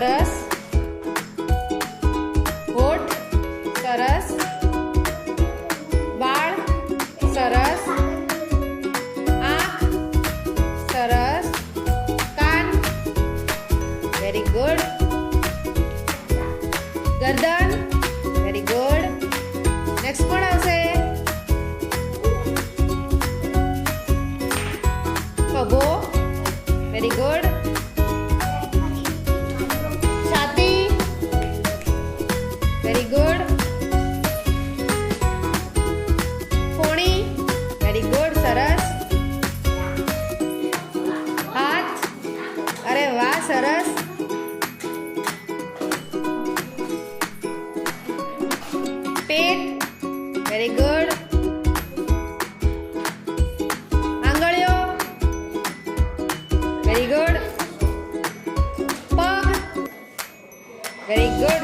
સરસ. હોઠ સરસ. વાળ, સરસ. આંખ, સરસ. કાન વેરી ગુડ ગરદન વેરી ગુડ નેક્સ્ટ કોણ આવશે? ખભો વેરી ગુડ વેરી ગુડ કોણી વેરી ગુડ સરસ. હાથ. અરે વાહ, સરસ. પેટ. વેરી ગુડ આંગળીઓ. વેરી ગુડ પગ. Very good